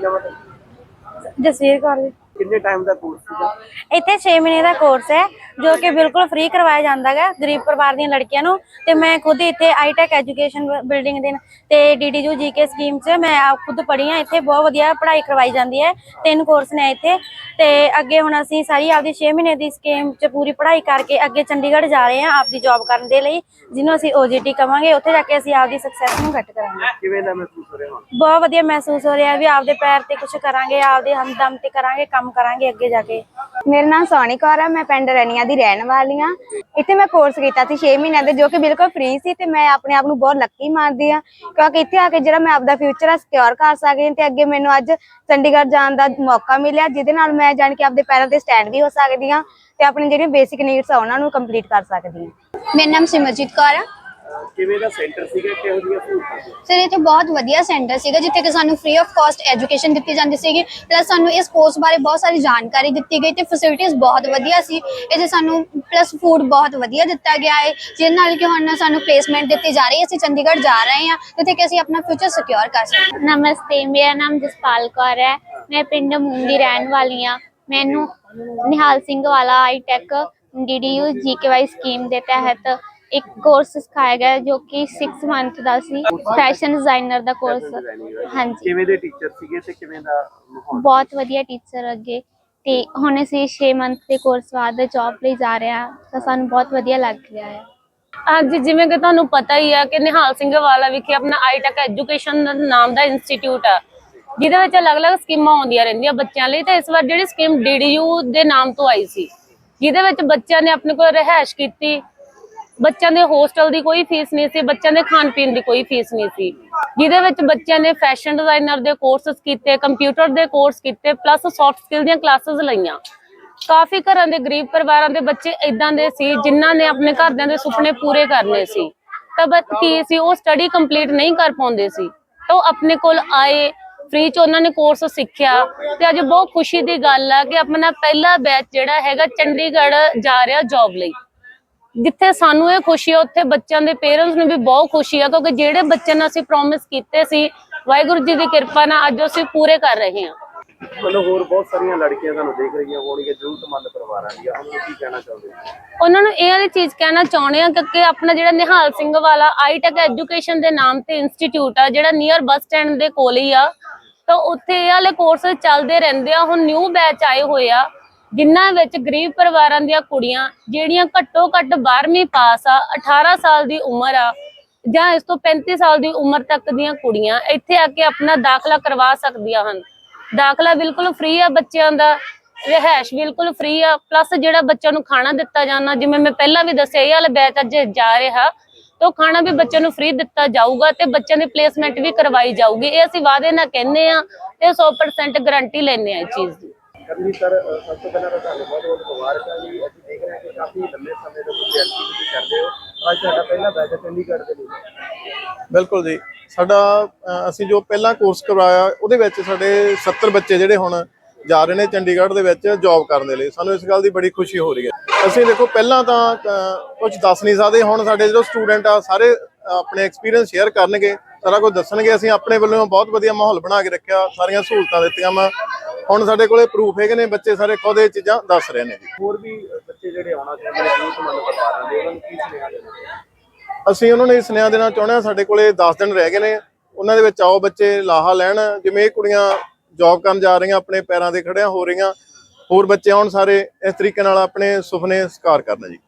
ਨਾਮ ਹੈ ਤੁਹਾਡਾ? ਜਸਵੀਰ ਕੌਰ ਜੀ ਕਿੰਨੇ ਟਾਈਮ ਦਾ ਕੋਰਸ ਸੀਗਾ? ਇੱਥੇ 6 ਮਹੀਨੇ ਦਾ ਕੋਰਸ ਹੈ ਜੋ ਕਿ ਬਿਲਕੁਲ ਫ੍ਰੀ ਕਰਵਾਇਆ ਜਾਂਦਾ ਹੈ ਗਰੀਬ ਪਰਿਵਾਰ ਦੀਆਂ ਲੜਕੀਆਂ ਨੂੰ। ਤੇ ਮੈਂ ਖੁਦ ਇੱਥੇ ਆਈਟੈਕ ਐਜੂਕੇਸ਼ਨ ਬਿਲਡਿੰਗ ਦੇ ਤੇ ਡੀਡੀਯੂ ਜੀਕੇ ਸਕੀਮ 'ਚ ਮੈਂ ਆਪ ਖੁਦ ਪੜ੍ਹੀ ਹਾਂ। ਇੱਥੇ ਬਹੁਤ ਵਧੀਆ ਪੜ੍ਹਾਈ ਕਰਵਾਈ ਜਾਂਦੀ ਹੈ। ਤਿੰਨ ਕੋਰਸ ਨੇ ਇੱਥੇ। ਤੇ ਅੱਗੇ ਹੁਣ ਅਸੀਂ ਸਾਰੀ ਆਪਦੀ 6 ਮਹੀਨੇ ਦੀ ਸਕੀਮ 'ਚ ਪੂਰੀ ਪੜ੍ਹਾਈ ਕਰਕੇ ਅੱਗੇ ਚੰਡੀਗੜ੍ਹ ਜਾ ਰਹੇ ਹਾਂ ਆਪਦੀ ਜੌਬ ਕਰਨ ਦੇ ਲਈ ਜਿਹਨੂੰ ਅਸੀਂ OJT ਕਵਾਂਗੇ। ਉੱਥੇ ਜਾ ਕੇ ਅਸੀਂ ਆਪਦੀ ਸਕਸੈਸ ਨੂੰ ਘੱਟ ਕਰਾਂਗੇ। ਕਿਵੇਂ ਦਾ ਮਹਿਸੂਸ ਹੋ ਰਿਹਾ ਬਹੁਤ ਵਧੀਆ ਮਹਿਸੂਸ ਹੋ ਰਿਹਾ ਵੀ ਆਪਦੇ ਪੈਰ ਤੇ ਕੁਝ ਕਰਾਂਗੇ ਆਪਦੇ ਹਮਦਮ ਤੇ ਕਰਾਂਗੇ ਕੰਮ ਕਰਾਂਗੇ ਅੱਗੇ ਜਾ ਕੇ? ਮੇਰਾ ਨਾਮ ਸੋਨੀ ਕੌਰ ਹੈ ਮੈਂ ਪਿੰਡ ਰਣੀਆਂ ਦੀ ਰਹਿਣ ਵਾਲੀ ਹਾਂ ਇੱਥੇ ਮੈਂ ਕੋਰਸ ਕੀਤਾ ਸੀ 6 ਮਹੀਨਿਆਂ ਦੇ ਜੋ ਕਿ ਬਿਲਕੁਲ ਫ੍ਰੀ ਸੀ ਤੇ ਮੈਂ ਆਪਣੇ ਆਪ ਨੂੰ ਬਹੁਤ ਲੱਕੀ ਮੰਨਦੀ ਹਾਂ ਕਿਉਂਕਿ ਇੱਥੇ ਆ ਕੇ ਜਿਹੜਾ ਮੈਂ ਆਪਦਾ ਫਿਊਚਰ ਆ ਸਿਕਿਉਰ ਕਰ ਸਕਦੀ ਹਾਂ ਤੇ ਅੱਗੇ ਮੈਨੂੰ ਅੱਜ ਚੰਡੀਗੜ੍ਹ ਜਾਣ ਦਾ ਮੌਕਾ ਮਿਲਿਆ ਜਿਹਦੇ ਨਾਲ ਮੈਂ ਜਾਣ ਕੇ ਆਪਦੇ ਪੈਰਾਂ ਤੇ ਸਟੈਂਡ ਵੀ ਹੋ ਸਕਦੀ ਹਾਂ ਤੇ ਆਪਣੇ ਜਿਹੜੀਆਂ ਬੇਸਿਕ ਨੀਡਸ ਆ ਉਹਨਾਂ ਨੂੰ ਕੰਪਲੀਟ ਕਰ ਸਕਦੀ ਹਾਂ। ਮੇਰਾ ਨਾਮ ਸਿਮਰਜੀਤ ਕੌਰ ਆ। ਕਿਵੇਂ ਦਾ ਸੈਂਟਰ ਸੀਗਾ ਕਿਹੋ ਜਿਹੀਆਂ ਸਹੂਲਤਾਂ? ਸੀ ਸਰ ਇੱਥੇ ਬਹੁਤ ਵਧੀਆ ਸੈਂਟਰ ਸੀਗਾ ਜਿੱਥੇ ਕਿ ਸਾਨੂੰ ਫ੍ਰੀ ਆਫ ਕਾਸਟ ਐਜੂਕੇਸ਼ਨ ਦਿੱਤੀ ਜਾਂਦੀ ਸੀਗੀ ਪਲੱਸ ਸਾਨੂੰ ਇਸ ਕੋਰਸ ਬਾਰੇ ਬਹੁਤ ਸਾਰੀ ਜਾਣਕਾਰੀ ਦਿੱਤੀ ਗਈ ਤੇ ਫੈਸਿਲਿਟੀਆਂ ਬਹੁਤ ਵਧੀਆ ਸੀ। ਇੱਥੇ ਸਾਨੂੰ ਪਲੱਸ ਫੂਡ ਬਹੁਤ ਵਧੀਆ ਦਿੱਤਾ ਗਿਆ ਹੈ ਜਿਹਦੇ ਨਾਲ ਕਿ ਹੁਣ ਸਾਨੂੰ ਪਲੇਸਮੈਂਟ ਦਿੱਤੀ ਜਾ ਰਹੀ ਹੈ ਅਸੀਂ ਚੰਡੀਗੜ੍ਹ ਜਾ ਰਹੇ ਹਾਂ ਜਿੱਥੇ ਕਿ ਅਸੀਂ ਆਪਣਾ ਫਿਊਚਰ ਸਿਕਿਉਰ ਕਰ ਨਮਸਤੇ ਮੇਰਾ ਨਾਮ ਜਸਪਾਲ ਕੌਰ ਹੈ ਮੈਂ ਪਿੰਡ ਮੂੰਗ ਦੀ ਰਹਿਣ ਵਾਲੀ ਹਾਂ। ਮੈਨੂੰ ਨਿਹਾਲ ਸਿੰਘ ਵਾਲਾ ਆਈਟੈਕ ਡੀਡੀਯੂ ਜੀਕੇਵਾਈ ਸਕੀਮ ਦੇ ਤਹਿਤ ਇੱਕ ਕੋਰਸ ਸਿਖਾਇਆ ਗਿਆ ਜੋ ਕਿ 6 ਮੰਥ ਦਾ ਸੀ ਫੈਸ਼ਨ ਡਿਜ਼ਾਈਨਰ ਦਾ ਕੋਰਸ ਹਾਂਜੀ। ਕਿਵੇਂ ਦੇ ਟੀਚਰ ਸੀਗੇ ਤੇ ਕਿਵੇਂ ਦਾ ਮਾਹੌਲ? ਬਹੁਤ ਵਧੀਆ ਟੀਚਰ ਅੱਗੇ। ਤੇ ਹੁਣ ਅਸੀਂ 6 ਮੰਥ ਦੇ ਕੋਰਸ ਬਾਅਦ ਜੌਬ ਲਈ ਜਾ ਰਹੇ ਆ ਤਾਂ ਸਾਨੂੰ ਬਹੁਤ ਵਧੀਆ ਲੱਗ ਰਿਹਾ ਹੈ। ਅੱਜ ਜਿਵੇਂ ਕਿ ਤੁਹਾਨੂੰ ਪਤਾ ਹੀ ਆ ਕਿ ਨਿਹਾਲ ਸਿੰਘ ਵਾਲਾ ਵਿਖੇ ਆਪਣਾ ਆਈਟੈਕ ਐਜੂਕੇਸ਼ਨ ਨਾਮ ਦਾ ਇੰਸਟੀਚਿਊਟ ਆ ਜਿਹਦੇ ਵਿੱਚ ਅਲੱਗ-ਅਲੱਗ ਸਕੀਮਾਂ ਆਉਂਦੀਆਂ ਰਹਿੰਦੀਆਂ ਬੱਚਿਆਂ ਲਈ ਤੇ ਇਸ ਵਾਰ ਜਿਹੜੀ ਸਕੀਮ ਡੀਡੀਯੂ ਦੇ ਨਾਮ ਤੋਂ ਆਈ ਸੀ ਜਿਹਦੇ ਵਿੱਚ ਬੱਚਿਆਂ ਨੇ ਆਪਣੇ ਕੋਲ ਰਹਿائش ਕੀਤੀ ਬੱਚਿਆਂ ਦੇ ਹੋਸਟਲ ਦੀ ਕੋਈ ਫੀਸ ਨਹੀਂ ਸੀ, ਬੱਚਿਆਂ ਦੇ ਖਾਣ ਪੀਣ ਦੀ ਕੋਈ ਫੀਸ ਨਹੀਂ ਸੀ। ਜਿਹਦੇ ਵਿੱਚ ਬੱਚਿਆਂ ਨੇ ਫੈਸ਼ਨ ਡਿਜ਼ਾਈਨਰ ਦੇ ਕੋਰਸਸ ਕੀਤੇ ਕੰਪਿਊਟਰ ਦੇ ਕੋਰਸ ਕੀਤੇ ਪਲੱਸ ਸੌਫਟ ਸਕਿੱਲ ਦੀਆਂ ਕਲਾਸਿਸ ਲਈਆਂ। ਕਾਫੀ ਘਰਾਂ ਦੇ ਗਰੀਬ ਪਰਿਵਾਰਾਂ ਦੇ ਬੱਚੇ ਇਦਾਂ ਦੇ ਸੀ, ਜਿਨ੍ਹਾਂ ਨੇ ਆਪਣੇ ਘਰਦਿਆਂ ਦੇ ਸੁਪਨੇ ਪੂਰੇ ਕਰਨੇ ਸੀ। ਤਾਂ ਬਸ ਕੀ ਸੀ, ਉਹ ਸਟੱਡੀ ਕੰਪਲੀਟ ਨਹੀਂ ਕਰ ਪਾਉਂਦੇ ਸੀ। ਤਾਂ ਉਹ ਆਪਣੇ ਕੋਲ ਆਏ ਫ੍ਰੀ ਚ ਉਹਨਾਂ ਨੇ ਕੋਰਸ ਸਿੱਖਿਆ। ਤੇ ਅੱਜ ਬਹੁਤ ਖੁਸ਼ੀ ਦੀ ਗੱਲ ਆ ਕਿ ਆਪਣਾ ਪਹਿਲਾ ਬੈਚ ਜਿਹੜਾ ਹੈਗਾ ਚੰਡੀਗੜ੍ਹ ਜਾ ਰਿਹਾ ਜੌਬ ਲਈ। ਜਿੱਥੇ ਸਾਨੂੰ ਇਹ ਖੁਸ਼ੀ ਆ ਉੱਥੇ ਬੱਚਿਆਂ ਦੇ ਪੇਰੈਂਟਸ ਨੂੰ ਵੀ ਬਹੁਤ ਖੁਸ਼ੀ ਆ ਕਿਉਂਕਿ ਜਿਹੜੇ ਬੱਚਿਆਂ ਨੂੰ ਅਸੀਂ ਪ੍ਰੋਮਿਸ ਕੀਤੇ ਸੀ ਵਾਹਿਗੁਰੂ ਜੀ ਦੀ ਕਿਰਪਾ ਨਾਲ ਅੱਜ ਅਸੀਂ ਪੂਰੇ ਕਰ ਰਹੇ ਹਾਂ। ਮਤਲਬ ਹੋਰ ਬਹੁਤ ਸਾਰੀਆਂ ਲੜਕੀਆਂ ਤੁਹਾਨੂੰ ਦੇਖ ਰਹੀਆਂ ਹੋਣਗੀਆਂ ਜ਼ਰੂਰਤਮੰਦ ਪਰਿਵਾਰਾਂ ਦੀਆਂ ਉਹਨਾਂ ਨੂੰ ਕੀ ਕਹਿਣਾ ਚਾਹੁੰਦੇ ਹੋ ਉਹਨਾਂ ਨੂੰ ਇਹ ਵਾਲੀ ਚੀਜ਼ ਕਹਿਣਾ ਚਾਹੁੰਦੇ ਆ ਕਿ ਆਪਣਾ ਜਿਹੜਾ ਨਿਹਾਲ ਸਿੰਘ ਵਾਲਾ ਆਈਟੈਕ ਐਜੂਕੇਸ਼ਨ ਦੇ ਨਾਮ ਤੇ ਇੰਸਟੀਚਿਊਟ ਆ ਜਿਹੜਾ ਨੀਅਰ ਬੱਸ ਸਟੈਂਡ ਦੇ ਕੋਲ ਹੀ ਆ ਤਾਂ ਉੱਥੇ ਇਹ ਵਾਲੇ ਕੋਰਸ ਚੱਲਦੇ ਰਹਿੰਦੇ ਆ ਹੁਣ ਨਿਊ ਬੈਚ ਆਏ ਹੋਏ ਆ। ਜਿਨ੍ਹਾਂ ਵਿੱਚ ਗਰੀਬ ਪਰਿਵਾਰਾਂ ਦੀਆਂ ਕੁੜੀਆਂ ਜਿਹੜੀਆਂ ਘੱਟੋ ਘੱਟ 12ਵੀਂ ਪਾਸ ਆ 18 ਸਾਲ ਦੀ ਉਮਰ ਆ ਜਾਂ ਇਸ ਤੋਂ 35 ਸਾਲ ਦੀ ਉਮਰ ਤੱਕ ਦੀਆਂ ਕੁੜੀਆਂ ਇੱਥੇ ਆ ਕੇ ਆਪਣਾ ਦਾਖਲਾ ਕਰਵਾ ਸਕਦੀਆਂ ਹਨ। ਦਾਖਲਾ ਬਿਲਕੁਲ ਫ੍ਰੀ ਆ ਬੱਚਿਆਂ ਦਾ ਰਹਿائش ਬਿਲਕੁਲ ਫ੍ਰੀ ਆ ਪਲੱਸ ਜਿਹੜਾ ਬੱਚਿਆਂ ਨੂੰ ਖਾਣਾ ਦਿੱਤਾ ਜਾਂਦਾ ਜਿਵੇਂ ਮੈਂ ਪਹਿਲਾਂ ਵੀ ਦੱਸਿਆ, ਇਹ ਵਾਲੇ ਬੈਚ ਅੱਜ ਜਾ ਰਿਹਾ, ਤੋ ਖਾਣਾ ਵੀ ਬੱਚਿਆਂ ਨੂੰ ਫ੍ਰੀ ਦਿੱਤਾ ਜਾਊਗਾ ਤੇ ਬੱਚਿਆਂ ਦੀ ਪਲੇਸਮੈਂਟ ਵੀ ਕਰਵਾਈ ਜਾਊਗੀ। ਇਹ ਅਸੀਂ ਵਾਅਦੇ ਨਾਲ ਕਹਿੰਦੇ ਆ ਤੇ 100% ਗਾਰੰਟੀ ਲੈਂਦੇ ਆ ਇਸ ਚੀਜ਼ ਦੀ। ਕਰਨੀ ਸਰ ਸਭ ਤੋਂ ਪਹਿਲਾਂ ਤਾਂ ਤੁਹਾਨੂੰ ਬਹੁਤ ਬਹੁਤ ਮੁਬਾਰਕਾਂ ਜੀ। ਅਸੀਂ ਦੇਖ ਰਹੇ ਹਾਂ ਕਿ ਕਾਫੀ ਲੰਬੇ ਸਮੇਂ ਤੋਂ ਤੁਸੀਂ ਐਕਟੀਵਿਟੀ ਕਰਦੇ ਹੋ। ਅੱਜ ਤੁਹਾਡਾ ਪਹਿਲਾ ਬੈਚ ਚੰਡੀਗੜ੍ਹ ਦੇ ਲਈ ਬਿਲਕੁਲ ਜੀ। ਸਾਡਾ ਅਸੀਂ ਜੋ ਪਹਿਲਾਂ ਕੋਰਸ ਕਰਵਾਇਆ ਉਹਦੇ ਵਿੱਚ ਸਾਡੇ 70 ਬੱਚੇ ਜਿਹੜੇ ਹੁਣ ਜਾ ਰਹੇ ਨੇ ਚੰਡੀਗੜ੍ਹ ਦੇ ਵਿੱਚ ਜੌਬ ਕਰਨ ਦੇ ਲਈ। ਸਾਨੂੰ ਇਸ ਗੱਲ ਦੀ ਬੜੀ ਖੁਸ਼ੀ ਹੋ ਰਹੀ ਹੈ। ਅਸੀਂ ਦੇਖੋ ਪਹਿਲਾਂ ਤਾਂ ਅ, ਕੁਝ ਦੱਸ ਨਹੀਂ ਸਕਦੇ। ਹੁਣ ਸਾਡੇ ਜਿਹੜੇ ਸਟੂਡੈਂਟ ਆ ਸਾਰੇ ਆਪਣੇ ਐਕਸਪੀਰੀਅੰਸ ਸ਼ੇਅਰ ਕਰਨਗੇ ਸਾਰਾ ਕੁਝ ਦੱਸਣਗੇ। ਅਸੀਂ ਆਪਣੇ ਵੱਲੋਂ ਬਹੁਤ ਵਧੀਆ ਮਾਹੌਲ ਬਣਾ ਕੇ ਰੱਖਿਆ। ਸਾਰੀਆਂ ਸਹੂਲਤਾਂ ਦਿੱਤੀਆਂ ਵਾ ਹੁਣ ਸਾਡੇ ਕੋਲੇ ਪ੍ਰੂਫ ਹੈਗੇ ਨੇ ਬੱਚੇ ਸਾਰੇ ਇਹ ਚੀਜ਼ਾਂ ਦੱਸ ਰਹੇ ਨੇ। ਜੀ ਹੋਰ ਵੀ ਬੱਚੇ ਜਿਹੜੇ ਆਉਣਾ ਚਾਹੁੰਦੇ ਨੇ ਜ਼ਰੂਰਤਮੰਦ ਪਰਿਵਾਰਾਂ ਦੇ ਉਹਨਾਂ ਨੂੰ ਕੀ ਸੁਨੇਹਾ ਦੇਣਾ ਅਸੀਂ ਉਹਨਾਂ ਨੂੰ ਇਹ ਸੁਨੇਹਾ ਦੇਣਾ ਚਾਹੁੰਦੇ ਹਾਂ ਸਾਡੇ ਕੋਲੇ 10 ਦਿਨ ਰਹਿ ਗਏ ਨੇ। ਉਹਨਾਂ ਦੇ ਵਿੱਚ ਆਓ ਬੱਚੇ ਲਾਹਾ ਲੈਣ। ਜਿਵੇਂ ਇਹ ਕੁੜੀਆਂ ਜੌਬ ਕਰਨ ਜਾ ਰਹੀਆਂ ਆਪਣੇ ਪੈਰਾਂ ਤੇ ਖੜਿਆ ਹੋ ਰਹੀਆਂ ਹੋਰ ਬੱਚੇ ਆਉਣ ਸਾਰੇ ਇਸ ਤਰੀਕੇ ਨਾਲ ਆਪਣੇ ਸੁਪਨੇ ਸਾਕਾਰ ਕਰਨ ਜੀ।